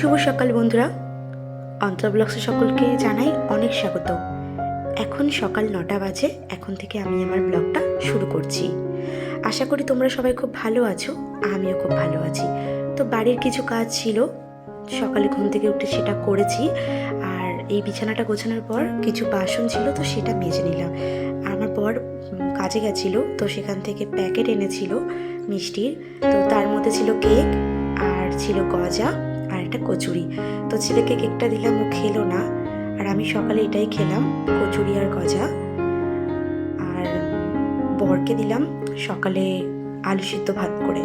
শুভ সকাল বন্ধুরা। অন্তর ব্লগসে সকলকে জানাই অনেক স্বাগত। এখন সকাল নটা বাজে এখন থেকে আমি আমার ব্লগটা শুরু করছি। আশা করি তোমরা সবাই খুব ভালো আছো আমিও খুব ভালো আছি। তো বাড়ির কিছু কাজ ছিল সকালে ঘুম থেকে উঠে সেটা করেছি আর এই বিছানাটা গোছানোর পর কিছু বাসন ছিল তো সেটা মেজে নিলাম। আমার উম, কাজে গেছিল তো সেখান থেকে প্যাকেট এনেছিল মিষ্টির তো তার মধ্যে ছিল কেক আর ছিল গজা আর একটা কচুরি। তো ছেলেকে কেকটা দিলাম, ও খেলো না। আর আমি সকালে এটাই খেলাম, কচুরি আর গজা। আর বরকে দিলাম সকালে আলু সিদ্ধ ভাত করে।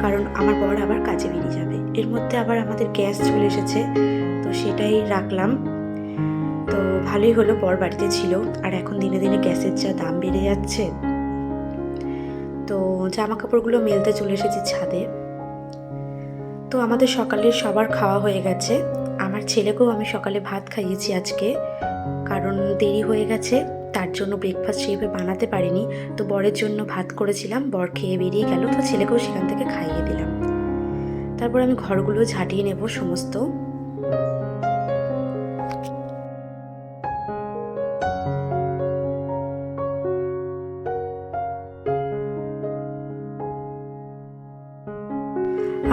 কারণ আমার বর আবার কাজে বেরিয়ে যাবে। এর মধ্যে আবার আমাদের গ্যাস চলে এসেছে, তো সেটাই রাখলাম। তো ভালোই হলো, বর বাড়িতে ছিল। আর এখন দিনে দিনে গ্যাসের যা দাম বেড়ে যাচ্ছে, তো জামা কাপড়গুলো মেলতে চলে এসেছি ছাদে। তো আমাদের সকালের সবার খাওয়া হয়ে গেছে। আমার ছেলেকেও আমি সকালে ভাত খাইয়েছি আজকে, কারণ দেরি হয়ে গেছে, তার জন্য ব্রেকফাস্ট সেভাবে বানাতে পারিনি। তো বরের জন্য ভাত করেছিলাম, বর খেয়ে বেরিয়ে গেল, তো ছেলেকেও সেখান থেকে খাইয়ে দিলাম। তারপর আমি ঘরগুলো ঝাঁটিয়ে নেব সমস্ত।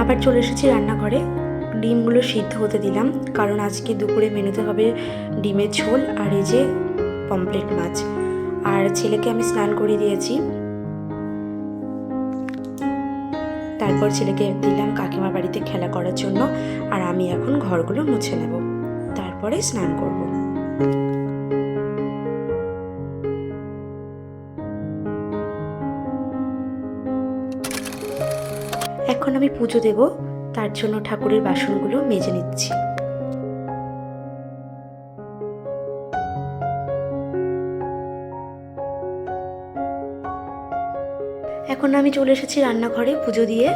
আবার চলে এসেছি রান্নাঘরে। ডিমগুলো সিদ্ধ হতে দিলাম, কারণ আজকে দুপুরে মেনুতে হবে ডিমের ঝোল আর এই যে পমপ্লেট মাছ। আর ছেলেকে আমি স্নান করিয়ে দিয়েছি। তারপর ছেলেকে দিলাম কাকিমার বাড়িতে খেলা করার জন্য, আর আমি এখন ঘরগুলো মুছে নেব। তারপরে স্নান করব। আমি পুজো দেব, তার জন্য ঠাকুরের বাসনগুলো মেজে নিচ্ছি। এখন আমি চলে এসেছি রান্নাঘরে পুজো দিয়ে।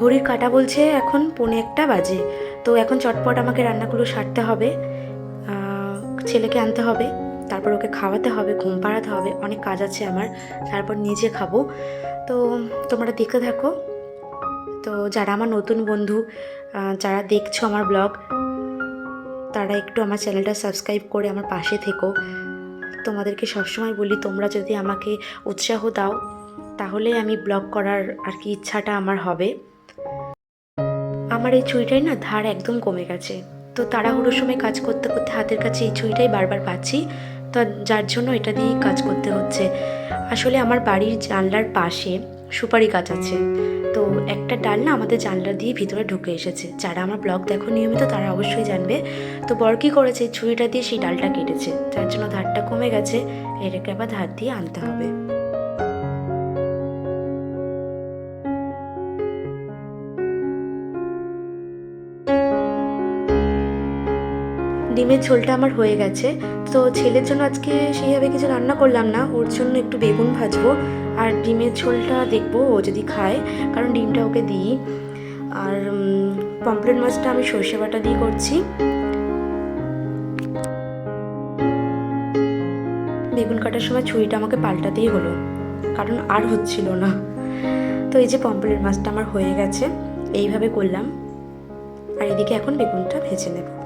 ঘড়ির কাটা বলছে এখন পৌনে একটা বাজে, তো এখন চটপট আমাকে রান্নাগুলো সারতে হবে ছেলেকে আনতে হবে, তারপর ওকে খাওয়াতে হবে, ঘুম পাড়াতে হবে, অনেক কাজ আছে আমার, তারপর নিজে খাব। তো তোমরা দেখতে থাকো। তো যারা আমার নতুন বন্ধু যারা দেখছ আমার ব্লগ, তারা একটু আমার চ্যানেলটা সাবস্ক্রাইব করে আমার পাশে থেকো। তোমাদেরকে সবসময় বলি, তোমরা যদি আমাকে উৎসাহ দাও, তাহলে আমি ব্লগ করার আর কি ইচ্ছাটা আমার হবে। আমার এই ছুরিটাই না ধার একদম কমে গেছে। তো তাড়াহুড়োর সময় কাজ করতে করতে হাতের কাছে এই ছুরিটাই বারবার পাচ্ছি। তো যার জন্য এটা দিয়েই কাজ করতে হচ্ছে। আসলে আমার বাড়ির জানলার পাশে সুপারি গাছ আছে। তো একটা ডাল না আমাদের জানলা দিয়ে ভিতরে ঢুকে এসেছে। যারা আমার ব্লগ দেখো নিয়মিত তারা অবশ্যই জানবে। তো বর কী করেছে? ছুরিটা দিয়ে সেই ডালটা কেটেছে। যার জন্য ধারটা কমে গেছে। এটাকে আবার ধার দিয়ে আনতে হবে। ডিমের ঝোলটা আমার হয়ে গেছে। তো ছেলের জন্য আজকে সেইভাবে কিছু রান্না করলাম না। ওর জন্য একটু বেগুন ভাজবো আর ডিমের ঝোলটা দেখব ও যদি খায়, কারণ ডিমটা ওকে দিই। আর পমপ্লেট মাছটা আমি সর্ষে বাটা দিয়ে করছি। বেগুন কাটার সময় ছুরিটা আমাকে পাল্টাতেই হলো, কারণ আর হচ্ছিল না। তো এই যে পমপ্লেট মাছটা আমার হয়ে গেছে, এইভাবে করলাম। আর এদিকে এখন বেগুনটা ভেজে নেব।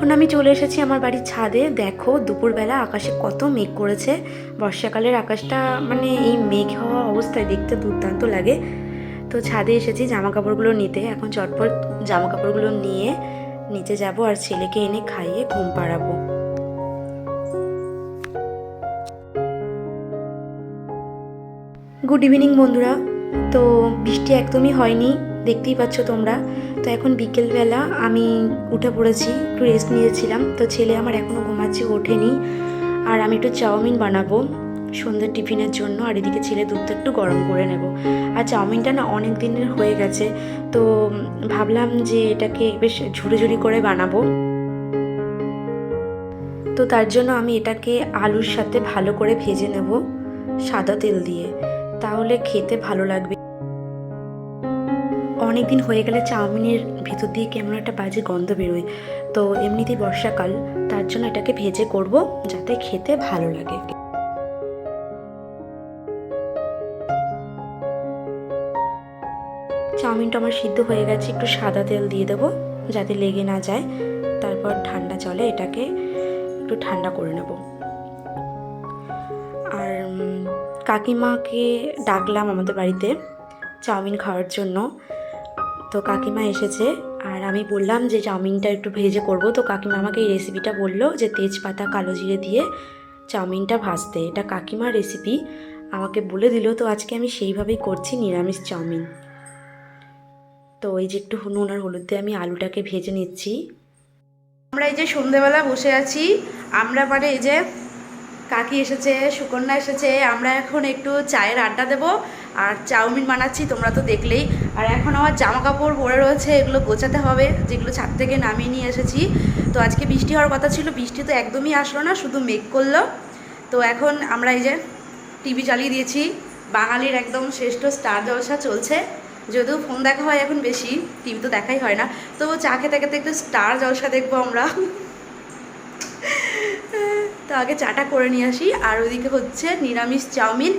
এখন আমি চলে এসেছি আমার বাড়ির ছাদে। দেখো, দুপুরবেলা আকাশে কত মেঘ করেছে। বর্ষাকালের আকাশটা মানে এই মেঘ হওয়া অবস্থায় দেখতে দুর্দান্ত লাগে। তো ছাদে এসেছি জামা কাপড়গুলো নিতে। এখন চটপট জামা কাপড়গুলো নিয়ে নিচে যাব আর ছেলেকে এনে খাইয়ে ঘুম পাড়াবো। গুড ইভিনিং বন্ধুরা। তো বৃষ্টি একদমই হয়নি, দেখতেই পাচ্ছ তোমরা। তো এখন বিকেলবেলা আমি উঠে পড়েছি, একটু রেস্ট নিয়েছিলাম। তো ছেলে আমার এখনও ঘুমাচ্ছে, ওঠেনি। আর আমি একটু চাউমিন বানাবো সন্ধ্যের টিফিনের জন্য। আর এদিকে ছেলে দুধটা একটু গরম করে নেব। আর চাউমিনটা না অনেক দিনের হয়ে গেছে। তো ভাবলাম যে এটাকে বেশ ঝুড়ি ঝুড়ি করে বানাবো। তো তার জন্য আমি এটাকে আলুর সাথে ভালো করে ভেজে নেব সাদা তেল দিয়ে। তাহলে খেতে ভালো লাগবে। অনেক দিন হয়ে গেলে চাউমিনের ভিতর দিয়ে কেমন একটা বাজে গন্ধ বেরোয়। তো এমনিতেই বর্ষাকাল, তার জন্য এটাকে ভেজে করব যাতে খেতে ভালো লাগে। চাউমিনটা আমার সিদ্ধ হয়ে গেছে, একটু সাদা তেল দিয়ে দেবো যাতে লেগে না যায়। তারপর ঠান্ডা জলে এটাকে একটু ঠান্ডা করে নেব। আর কাকিমাকে ডাকলাম আমাদের বাড়িতে চাউমিন খাওয়ার জন্য। তো কাকিমা এসেছে আর আমি বললাম যে চাউমিনটা একটু ভেজে করব। তো কাকিমা আমাকে এই রেসিপিটা বলল যে তেজপাতা কালো জিরে দিয়ে চাউমিনটা ভাজতে। এটা কাকিমার রেসিপি আমাকে বলে দিল, তো আজকে আমি সেইভাবেই করছি নিরামিষ চাউমিন। তো এই যে একটু নুন আর হলুদ দিয়ে আমি আলুটাকে ভেজে নিচ্ছি। আমরা এই যে সন্ধেবেলা বসে আছি, আমরা মানে এই যে কাকি এসেছে, সুকন্যা এসেছে, আমরা এখন একটু চায়ের আড্ডা দেব আর চাউমিন বানাচ্ছি, তোমরা তো দেখলেই। আর এখন আমার জামা কাপড় পরে রয়েছে, এগুলো গোছাতে হবে, যেগুলো ছাদ থেকে নামিয়ে নিয়ে এসেছি। তো আজকে বৃষ্টি হওয়ার কথা ছিল, বৃষ্টি তো একদমই আসলো না, শুধু মেঘ করল। তো এখন আমরা এই যে টিভি চালিয়ে দিয়েছি, বাঙালির একদম শ্রেষ্ঠ স্টার জলসা চলছে। যদিও ফোন দেখা হয় এখন বেশি, টিভি তো দেখাই হয় না। তো চা খেতে খেতে একটু স্টার জলসা দেখব আমরা। তো আগে চাটা করে নিয়ে আসি। আর ওইদিকে হচ্ছে নিরামিষ চাউমিন।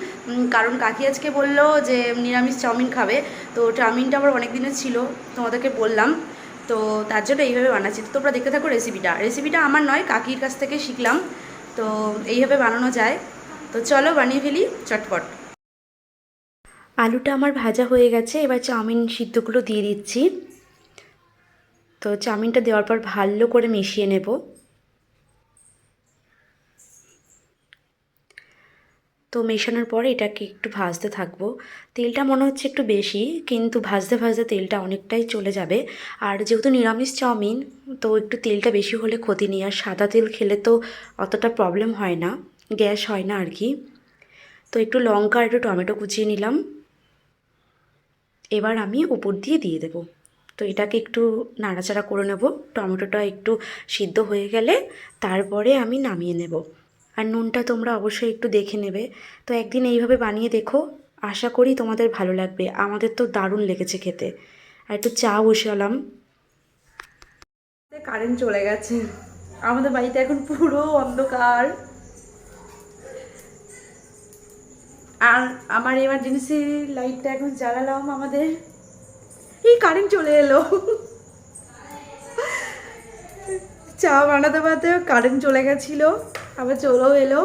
কারণ কাকি আজকে বলল যে নিরামিষ চাউমিন খাবে। তো চাউমিনটা আমার অনেক দিনের ছিল, তোমাদেরকে বললাম। তো তার জন্য এইভাবে বানাচ্ছি। তো তোমরা দেখতে থাকো রেসিপিটা রেসিপিটা আমার নয়, কাকির কাছ থেকে শিখলাম। তো এইভাবে বানানো যায়। তো চলো বানিয়ে ফেলি চটপট। আলুটা আমার ভাজা হয়ে গেছে। এবার চাউমিন সিদ্ধগুলো দিয়ে দিচ্ছি। তো চাউমিনটা দেওয়ার পর ভালো করে মিশিয়ে নেব। তো মেশানোর পরে এটাকে একটু ভাজতে থাকব। তেলটা মনে হচ্ছে একটু বেশি, কিন্তু ভাজতে ভাজতে তেলটা অনেকটাই চলে যাবে। আর যেহেতু নিরামিষ চাউমিন, তো একটু তেলটা বেশি হলে ক্ষতি নেই। আর সাদা তেল খেলে তো অতটা প্রবলেম হয় না, গ্যাস হয় না আর কি। তো একটু লঙ্কা একটু টমেটো কুচিয়ে নিলাম। এবার আমি উপর দিয়ে দিয়ে দেব। তো এটাকে একটু নাড়াচাড়া করে নেব। টমেটোটা একটু সিদ্ধ হয়ে গেলে, তারপরে আমি নামিয়ে নেব। আর নুনটা তোমরা অবশ্যই একটু দেখে নেবে। তো একদিন এইভাবে বানিয়ে দেখো, আশা করি তোমাদের ভালো লাগবে। আমাদের তো দারুণ লেগেছে খেতে। আর একটু চা বসালাম কারেন্ট চলে গেছে। আমাদের বাড়িতে এখন পুরো অন্ধকার। আর আমার এমার্জেন্সি লাইটটা এখন জ্বালালাম আমাদের। এই কারেন্ট চলে এলো। চা বানাতে বানাতে কারেন্ট চলে গেছিল, আবার চলেও এলো।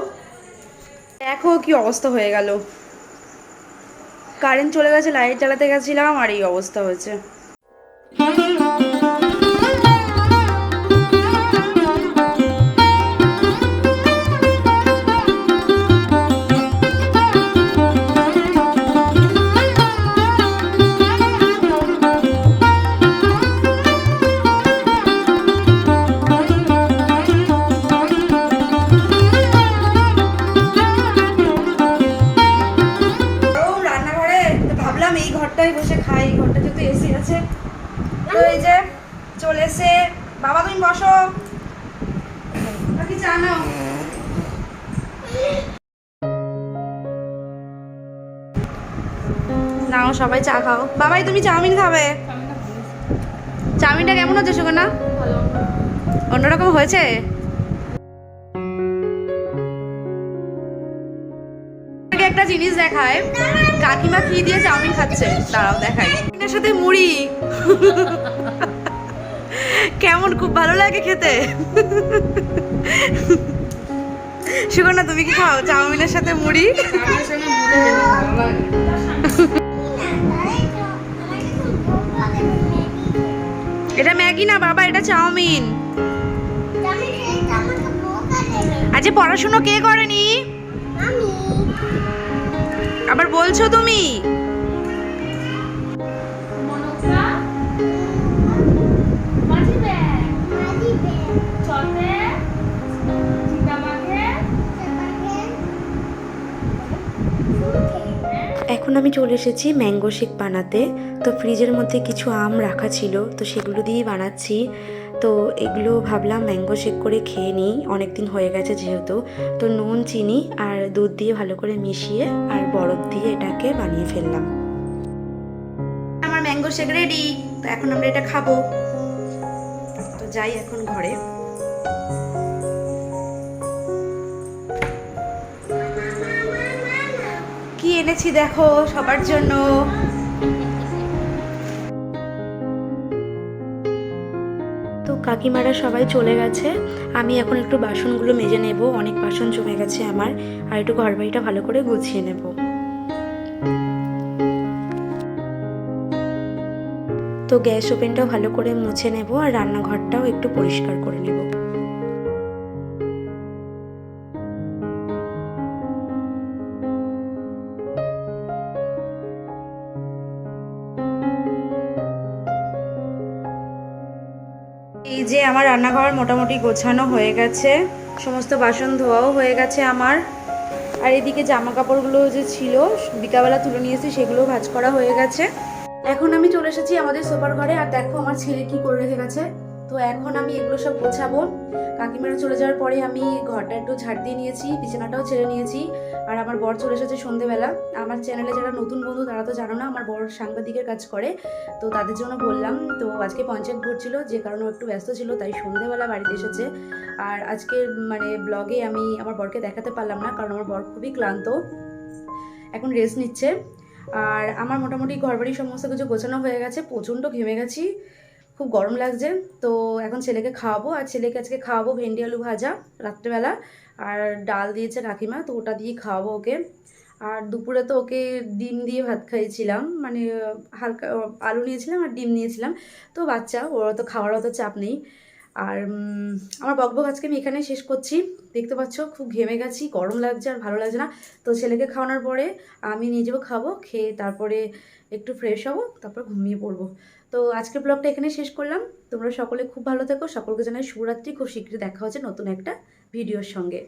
দেখো কি অবস্থা হয়ে গেল। কারেন্ট চলে গেছে লাইট জ্বালাতে গেছিলাম, আর এই অবস্থা হয়েছে। সবাই চা খাও। বাবাই, তুমি চাউমিন খাবে? চাউমিনটা কেমন হচ্ছে সুগনা অন্যরকম হয়েছে? একটা জিনিস দেখায়। কাকিমা কি দিয়ে চাউমিন খাচ্ছে? দাঁড়াও, দেখাই। এটার সাথে মুড়ি। কেমন, খুব ভালো লাগে খেতে। সুগন্ধা তুমি কি খাও? চাউমিনের সাথে মুড়ি? এটা ম্যাগি না বাবা এটা চাউমিন। আজকে পড়াশুনো কে করেনি? আবার বলছো তুমি? আমি চলে এসেছি ম্যাঙ্গো শেক বানাতে। তো ফ্রিজের মধ্যে কিছু আম রাখা ছিল, তো সেগুলো দিয়েই বানাচ্ছি। তো এগুলো ভাবলাম ম্যাঙ্গো শেক করে খেয়ে নিই অনেক দিন হয়ে গেছে যেহেতু। তো নুন, চিনি আর দুধ দিয়ে ভালো করে মিশিয়ে আর বরফ দিয়ে এটাকে বানিয়ে ফেললাম। আমার ম্যাঙ্গো শেক রেডি, তো এখন আমরা এটা খাব। তো যাই এখন ঘরে। এনেছি দেখো সবার জন্য। তো কাকিমারা সবাই চলে গেছে। আমি এখন একটু বাসনগুলো মেজে নেব, অনেক বাসন জমে গেছে আমার। আর একটু ঘর বাড়িটা ভালো করে গুছিয়ে নেব। তো গ্যাস ওপেনটাও ভালো করে মুছে নেব আর রান্নাঘরটাও একটু পরিষ্কার করে নেব। যে আমার রান্নাঘর মোটামুটি গোছানো হয়ে গেছে, সমস্ত বাসন ধোয়াও হয়ে গেছে আমার। আর এদিকে জামা কাপড়গুলো যে ছিল বিকাবেলা তুলে নিয়েছি, সেগুলো ভাজ করা হয়ে গেছে। এখন আমি চলে এসেছি আমাদের সোফার ঘরে, আর দেখো আমার ছেলে কি করে রেখে গেছে। তো এখন আমি এগুলো সব গোছাবো। কাকিমারা চলে যাওয়ার পরে আমি ঘরটা একটু ঝাড় দিয়ে নিয়েছি, বিছানাটাও ছেড়ে নিয়েছি। আর আমার বর চলে এসেছে সন্ধেবেলা। আমার চ্যানেলে যারা নতুন বন্ধু তারা তো জানো না, আমার বর সাংবাদিকের কাজ করে। তো তাদের জন্য বললাম, তো আজকে পঞ্চায়েত ভোট ছিল, যে কারণে একটু ব্যস্ত ছিল, তাই সন্ধেবেলা বাড়িতে এসেছে। আর আজকে মানে ব্লগে আমি আমার বরকে দেখাতে পারলাম না, কারণ আমার বর খুবই ক্লান্ত। এখন রেস্ট নিচ্ছে। আর আমার মোটামুটি ঘরবাড়ি সমস্ত কিছু গোছানো হয়ে গেছে, প্রচণ্ড ঘেমে গেছি। খুব গরম লাগছে। তো এখন ছেলেকে খাওয়াবো। আর ছেলেকে আজকে খাওয়াবো ভেন্ডি আলু ভাজা রাত্রেবেলা। আর ডাল দিয়েছে কাকিমা, তো ওটা দিয়ে খাওয়াবো ওকে। আর দুপুরে তো ওকে ডিম দিয়ে ভাত খাইয়েছিলাম। মানে হালকা আলু নিয়েছিলাম আর ডিম নিয়েছিলাম। তো বাচ্চা, ওরা তো খাওয়ার অত চাপ নেই। আর আমার বকবক আজকে আমি এখানে শেষ করছি। দেখতে পাচ্ছ, খুব ঘেমে গেছি, গরম লাগছে আর ভালো লাগছে না। তো ছেলেকে খাওয়ানোর পরে আমি নিজেও খাব, খেয়ে তারপরে একটু ফ্রেশ হব, তারপর ঘুমিয়ে পড়ব। তো আজকের ব্লগটা এখানে শেষ করলাম। তোমরা সকলে খুব ভালো থেকো। সকলকে জানাই শুভরাত্রি। খুব শীঘ্রই দেখা হচ্ছে নতুন একটা ভিডিওর সঙ্গে।